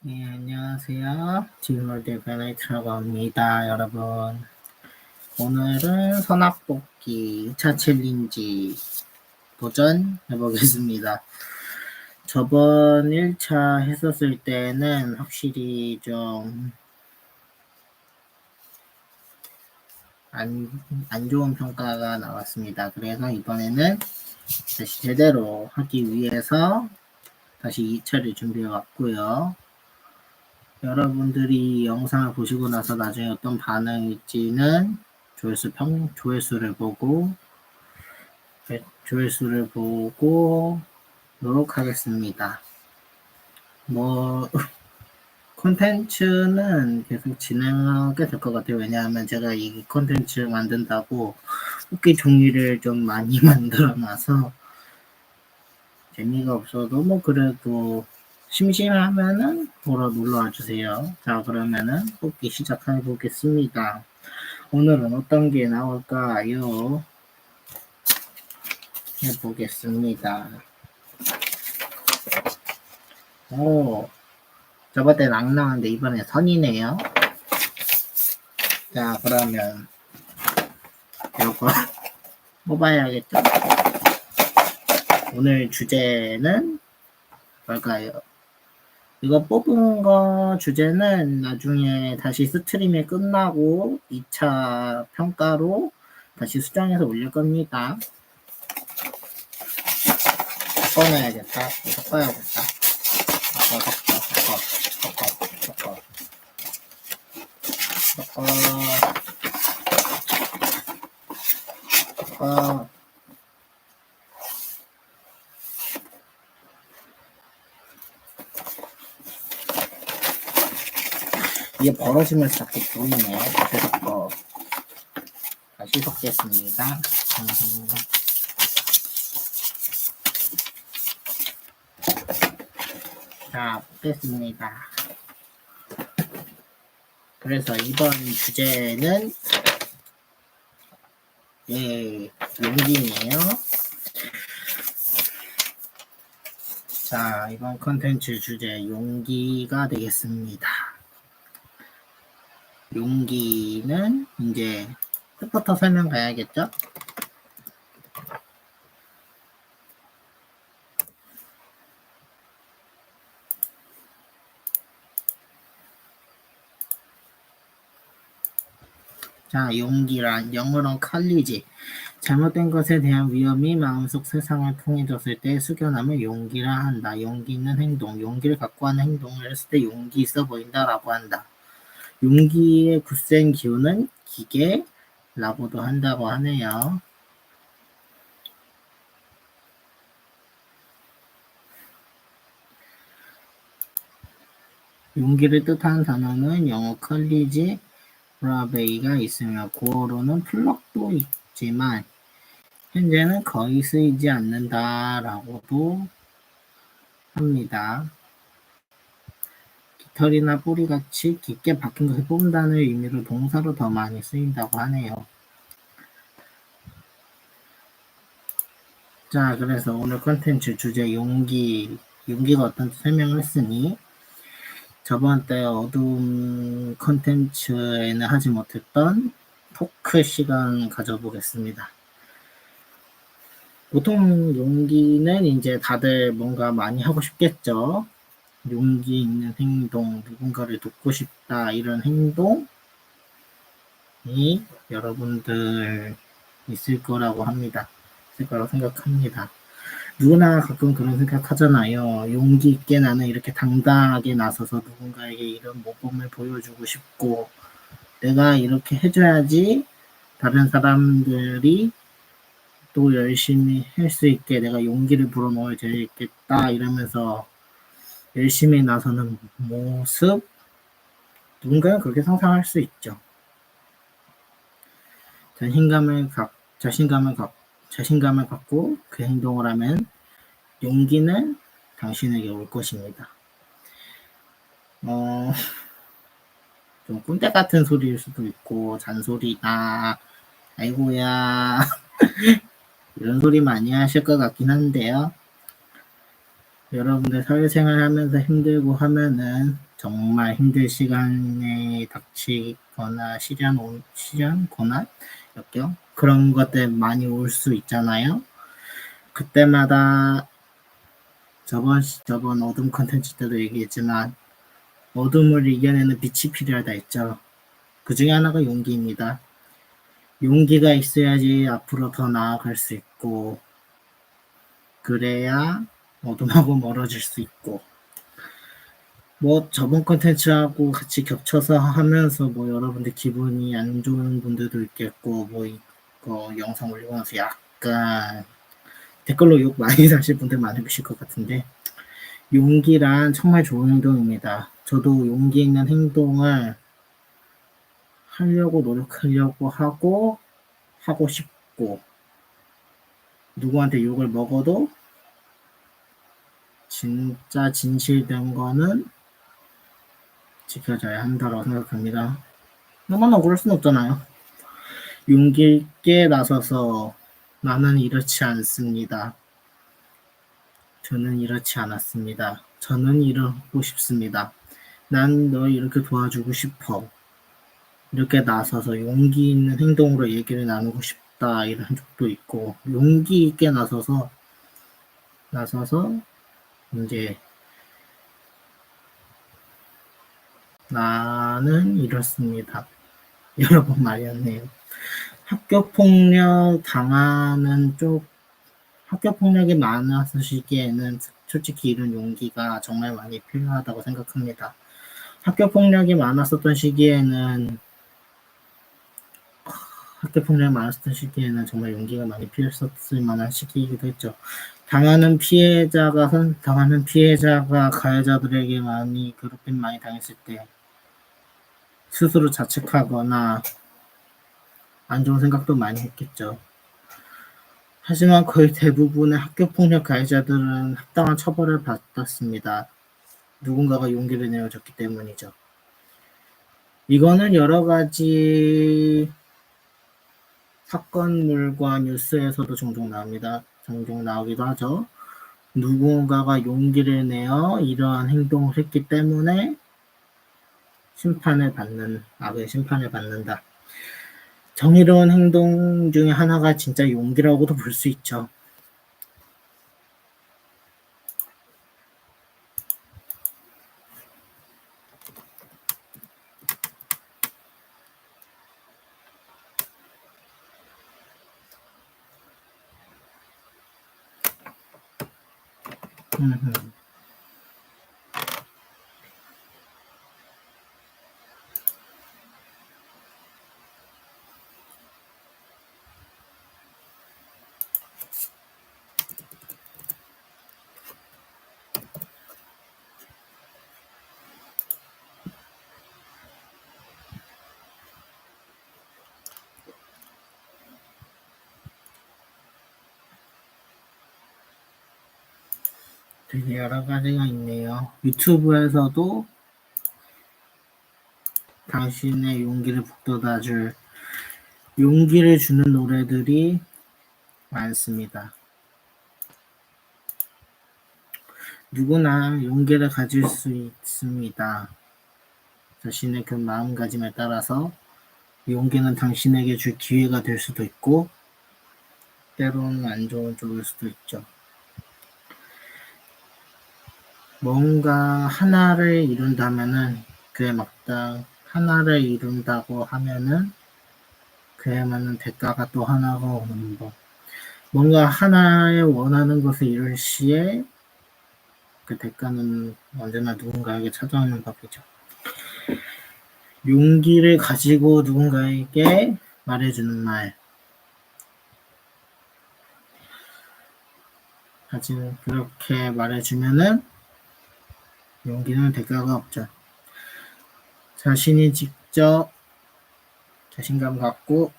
네, 안녕하세요. 베네이트라고 합니다, 여러분. 오늘은 선악복귀 2차 챌린지 도전해보겠습니다. 저번 1차 했었을 때는 확실히 좀 안, 안 좋은 평가가 나왔습니다. 그래서 이번에는 다시 제대로 하기 위해서 다시 2차를 준비해 왔고요. 여러분들이 영상을 보시고 나서 나중에 어떤 반응일지는 조회수 평, 조회수를 보고, 네, 조회수를 보고, 노력 하겠습니다. 뭐, 콘텐츠는 계속 진행하게 될 것 같아요. 왜냐하면 제가 이 콘텐츠 만든다고 웃기 종이를 좀 많이 만들어 놔서 재미가 없어도 뭐 그래도 심심하면은 보러 놀러 와주세요. 자, 그러면은 뽑기 시작해 보겠습니다. 오늘은 어떤 게 나올까요? 해보겠습니다. 오, 저번 때 낭낭한데 이번에 선이네요. 자, 그러면 요거 뽑아야겠죠? 오늘 주제는 뭘까요? 이거 뽑은 거 주제는 나중에 다시 스트림이 끝나고 2차 평가로 다시 수정해서 올릴 겁니다. 꺼내야겠다. 섞어야겠다. 섞어, 섞어, 섞어, 섞어, 섞어. 섞어. 섞어. 이게 벌어지면서 자꾸 보이네요. 다시 섞어. 다시 섞겠습니다. 음. 자, 뽑겠습니다. 그래서 이번 주제는 예, 용기네요. 자, 이번 컨텐츠 주제 용기가 되겠습니다. 용기는 이제 끝부터 설명 가야겠죠? 자, 용기란 영어로 칼리지. 잘못된 것에 대한 위험이 마음속 세상을 통해졌을 때 숙연함을 용기라 한다. 용기 있는 행동, 용기를 갖고 하는 행동을 했을 때 용기 있어 보인다라고 한다. 용기의 굳센 기운은 기계라고도 한다고 하네요. 용기를 뜻하는 단어는 영어 컬리지 브라베이가 있으며 고어로는 플럭도 있지만 현재는 거의 쓰이지 않는다라고도 합니다. 깃털이나 뿌리같이 깊게 박힌 것을 뽑는다는 의미로 동사로 더 많이 쓰인다고 하네요. 자, 그래서 오늘 컨텐츠 주제 용기, 용기가 어떤지 설명을 했으니 저번 때 어두움 컨텐츠에는 하지 못했던 토크 시간 가져보겠습니다. 보통 용기는 이제 다들 뭔가 많이 하고 싶겠죠. 용기 있는 행동, 누군가를 돕고 싶다, 이런 행동이 여러분들 있을 거라고 합니다. 있을 거라고 생각합니다. 누구나 가끔 그런 생각 하잖아요. 용기 있게 나는 이렇게 당당하게 나서서 누군가에게 이런 모범을 보여주고 싶고, 내가 이렇게 해줘야지 다른 사람들이 또 열심히 할 수 있게 내가 용기를 불어넣어야 되겠다 이러면서 열심히 나서는 모습 누군가는 그렇게 상상할 수 있죠. 자신감을 갖 자신감을 갖 자신감을 갖고 그 행동을 하면 용기는 당신에게 올 것입니다. 어, 좀 꼰대 같은 소리일 수도 있고, 잔소리다, 아이고야, 이런 소리 많이 하실 것 같긴 한데요. 여러분들 사회생활 하면서 힘들고 하면은 정말 힘들 시간에 닥치거나 시련, 온- 시련, 고난, 역경 그런 것들 많이 올 수 있잖아요. 그때마다 저번 시- 저번 어둠 컨텐츠 때도 얘기했지만 어둠을 이겨내는 빛이 필요하다 했죠. 그 중에 하나가 용기입니다. 용기가 있어야지 앞으로 더 나아갈 수 있고 그래야 어둠하고 멀어질 수 있고 뭐 저번 컨텐츠하고 같이 겹쳐서 하면서 뭐 여러분들 기분이 안 좋은 분들도 있겠고 뭐 이거 영상 올리고 나서 약간 댓글로 욕 많이 사실 분들 많으실 것 같은데 용기란 정말 좋은 행동입니다. 저도 용기 있는 행동을 하려고 노력하려고 하고 하고 싶고 누구한테 욕을 먹어도 진짜 진실된 거는 지켜져야 한다고 생각합니다. 나만 억울할 순 없잖아요. 용기 있게 나서서 나는 이렇지 않습니다. 저는 이렇지 않았습니다. 저는 이러고 싶습니다. 난 너 이렇게 도와주고 싶어. 이렇게 나서서 용기 있는 행동으로 얘기를 나누고 싶다. 이런 적도 있고, 용기 있게 나서서, 나서서, 이제, 나는 이렇습니다. 여러 번 말이었네요. 학교 폭력 당하는 쪽, 학교 폭력이 많아서 시기에는 솔직히 이런 용기가 정말 많이 필요하다고 생각합니다. 학교 폭력이 많았었던 시기에는 학교 폭력이 많았었던 시기에는 정말 용기가 많이 필요했을 만한 시기이기도 했죠. 당하는 피해자가 선- 당하는 피해자가 가해자들에게 많이 괴롭힘 많이 당했을 때 스스로 자책하거나 안 좋은 생각도 많이 했겠죠. 하지만 거의 대부분의 학교 폭력 가해자들은 합당한 처벌을 받았습니다. 누군가가 용기를 내어줬기 때문이죠. 이거는 여러 가지 사건물과 뉴스에서도 종종 나옵니다. 종종 나오기도 하죠. 누군가가 용기를 내어 이러한 행동을 했기 때문에 심판을 받는, 악의 심판을 받는다. 정의로운 행동 중에 하나가 진짜 용기라고도 볼 수 있죠. 음흠. 되게 여러 가지가 있네요. 유튜브에서도 당신의 용기를 북돋아줄 용기를 주는 노래들이 많습니다. 누구나 용기를 가질 수 있습니다. 자신의 그 마음가짐에 따라서 용기는 당신에게 줄 기회가 될 수도 있고, 때로는 안 좋은 쪽일 수도 있죠. 뭔가 하나를 이룬다면은 그에 마땅 하나를 이룬다고 하면은 그에 맞는 대가가 또 하나가 오는 법. 뭔가 하나의 원하는 것을 이룰 시에 그 대가는 언제나 누군가에게 찾아오는 법이죠. 용기를 가지고 누군가에게 말해주는 말. 하지만 그렇게 말해주면은 용기는 대가가 없죠. 자신이 직접 자신감 갖고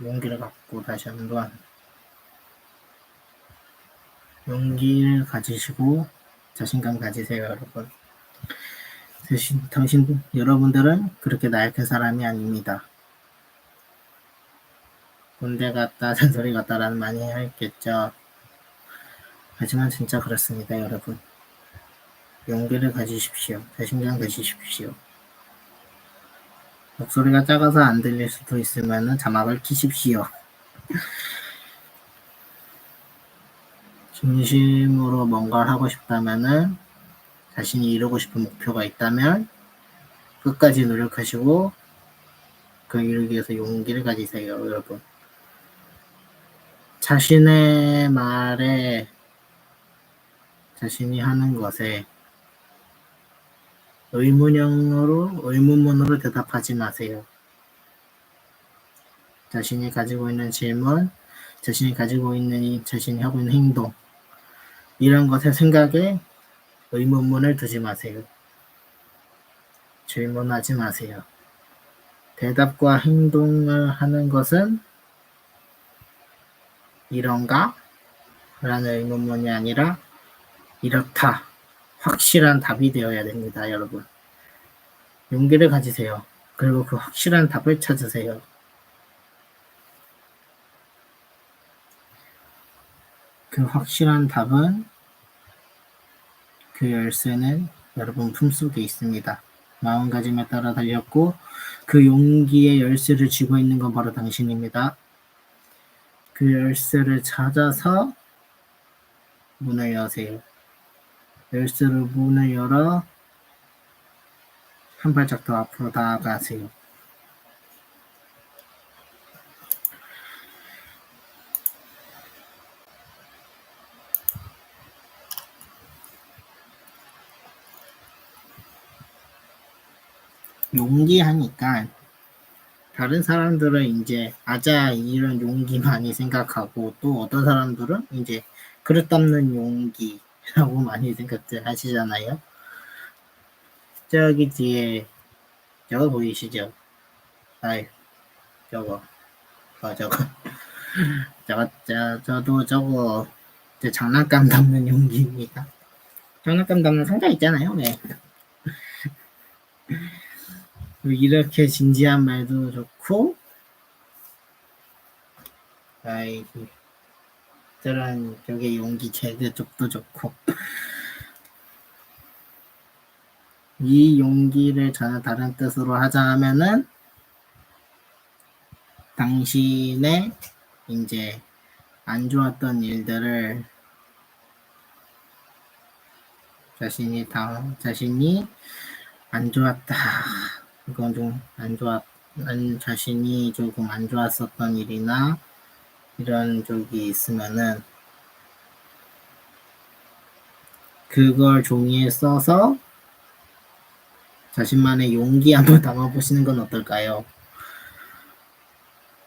용기를 갖고 다시 한번 용기를 가지시고 자신감 가지세요, 여러분. 대신 당신 여러분들은 그렇게 나약한 사람이 아닙니다. 군대 갔다 잔소리 갔다라는 많이 했겠죠. 하지만 진짜 그렇습니다, 여러분. 용기를 가지십시오. 자신감 가지십시오. 목소리가 작아서 안 들릴 수도 있으면 자막을 키십시오. 진심으로 뭔가를 하고 싶다면은 자신이 이루고 싶은 목표가 있다면 끝까지 노력하시고 그 이루기 위해서 용기를 가지세요, 여러분. 자신의 말에 자신이 하는 것에 의문형으로 의문문으로 대답하지 마세요. 자신이 가지고 있는 질문, 자신이 가지고 있는 자신이 하고 있는 행동 이런 것의 생각에 의문문을 두지 마세요. 질문하지 마세요. 대답과 행동을 하는 것은 이런가? 라는 의문문이 아니라 이렇다. 확실한 답이 되어야 됩니다, 여러분. 용기를 가지세요. 그리고 그 확실한 답을 찾으세요. 그 확실한 답은 그 열쇠는 여러분 품속에 있습니다. 마음가짐에 따라 달렸고 그 용기의 열쇠를 쥐고 있는 건 바로 당신입니다. 그 열쇠를 찾아서 문을 여세요. 열쇠로 문을 열어 한 발짝 더 앞으로 나아가세요. 용기 하니까 다른 사람들은 이제 아자 이런 용기 많이 생각하고 또 어떤 사람들은 이제 그릇 담는 용기 라고 많이 생각들 하시잖아요. 저기 뒤에 저거 보이시죠? 아이 저거 어 저거 저거 저, 저도 저거 저 장난감 담는 용기입니다. 장난감 담는 상자 있잖아요. 네. 이렇게 진지한 말도 좋고, 아이, 저런, 저게 용기 개그 쪽도 좋고. 이 용기를 전혀 다른 뜻으로 하자 하면은, 당신의 이제 안 좋았던 일들을 자신이 당, 자신이 안 좋았다. 이건 좀 안 좋았, 안, 자신이 조금 안 좋았었던 일이나 이런 쪽이 있으면은 그걸 종이에 써서 자신만의 용기 한번 담아보시는 건 어떨까요?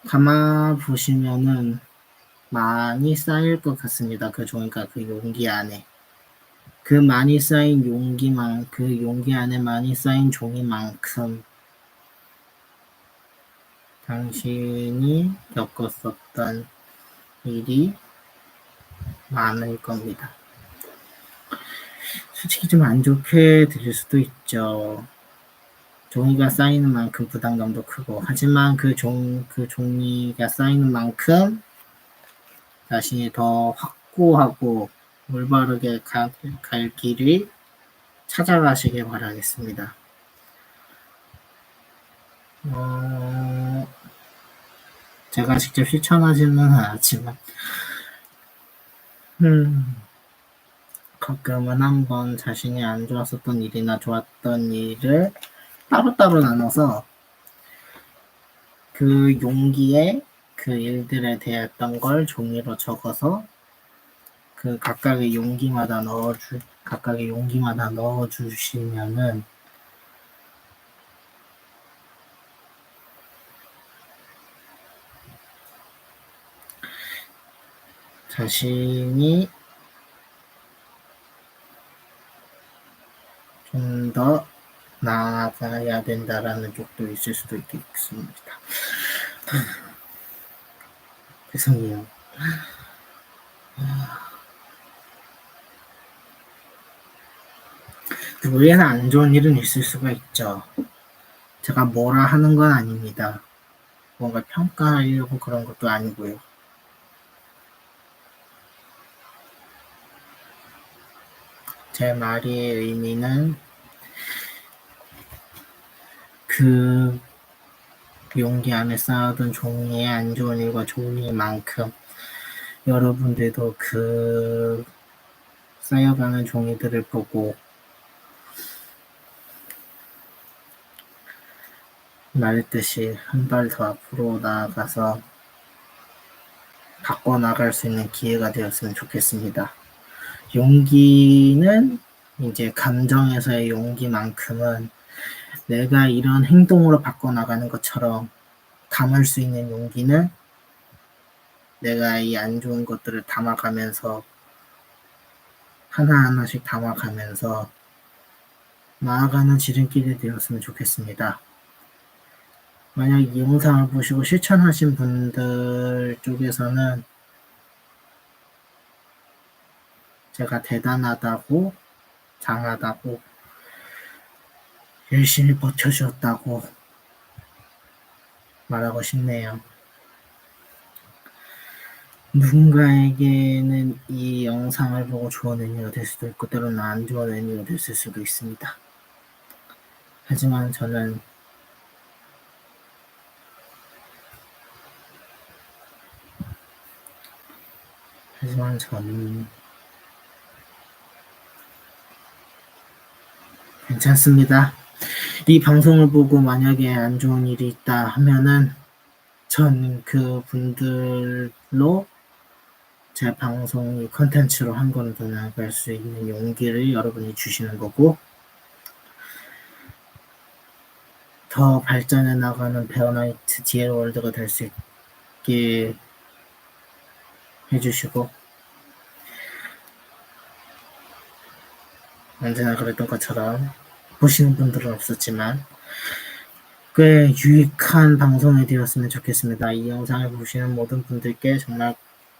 담아보시면은 많이 쌓일 것 같습니다. 그 종이가 그 용기 안에. 그 많이 쌓인 용기만, 그 용기 안에 많이 쌓인 종이만큼 당신이 겪었었던 일이 많을 겁니다. 솔직히 좀 안 좋게 들릴 수도 있죠. 종이가 쌓이는 만큼 부담감도 크고, 하지만 그 종, 그 종이가 쌓이는 만큼 자신이 더 확고하고 올바르게 가, 갈 길을 찾아가시길 바라겠습니다. 어, 제가 직접 실천하지는 않았지만, 음, 가끔은 한번 자신이 안 좋았었던 일이나 좋았던 일을 따로따로 나눠서 그 용기에 그 일들에 대했던 걸 종이로 적어서 그 각각의 용기마다 넣어주 각각의 용기마다 넣어주시면은 자신이 좀 더 나아가야 된다라는 쪽도 있을 수도 있겠습니다. 죄송해요. 누구에는 안 좋은 일은 있을 수가 있죠. 제가 뭐라 하는 건 아닙니다. 뭔가 평가하려고 그런 것도 아니고요. 제 말의 의미는 그 용기 안에 쌓아둔 종이의 안 좋은 일과 좋은 일만큼 여러분들도 그 쌓여가는 종이들을 보고 말했듯이 한 발 더 앞으로 나아가서 바꿔나갈 수 있는 기회가 되었으면 좋겠습니다. 용기는 이제 감정에서의 용기만큼은 내가 이런 행동으로 바꿔나가는 것처럼 담을 수 있는 용기는 내가 이 안 좋은 것들을 담아가면서 하나하나씩 담아가면서 나아가는 지름길이 되었으면 좋겠습니다. 만약 이 영상을 보시고 실천하신 분들 쪽에서는 제가 대단하다고, 장하다고, 열심히 버텨주었다고 말하고 싶네요. 누군가에게는 이 영상을 보고 좋은 의미가 될 수도 있고, 때로는 안 좋은 의미가 됐을 수도 있습니다. 하지만 저는 하지만 저는 괜찮습니다. 이 방송을 보고 만약에 안 좋은 일이 있다 하면은 전 그 분들로 제 방송이 컨텐츠로 한 걸음 더 나아갈 수 있는 용기를 여러분이 주시는 거고 더 발전해 나가는 베어나이트 디엘 월드가 될 수 있게 해주시고 언제나 그랬던 것처럼 보시는 분들은 없었지만 꽤 유익한 방송이 되었으면 좋겠습니다. 이 영상을 보시는 모든 분들께 정말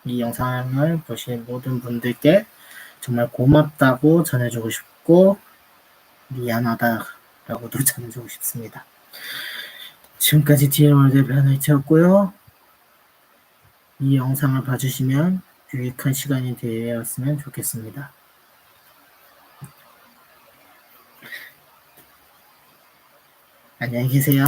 이 영상을 보시는 모든 분들께 정말 고맙다고 전해주고 싶고 미안하다라고도 전해주고 싶습니다. 지금까지 DL월드의 변화이트였고요. 이 영상을 봐주시면 유익한 시간이 되었으면 좋겠습니다. 안녕히 계세요.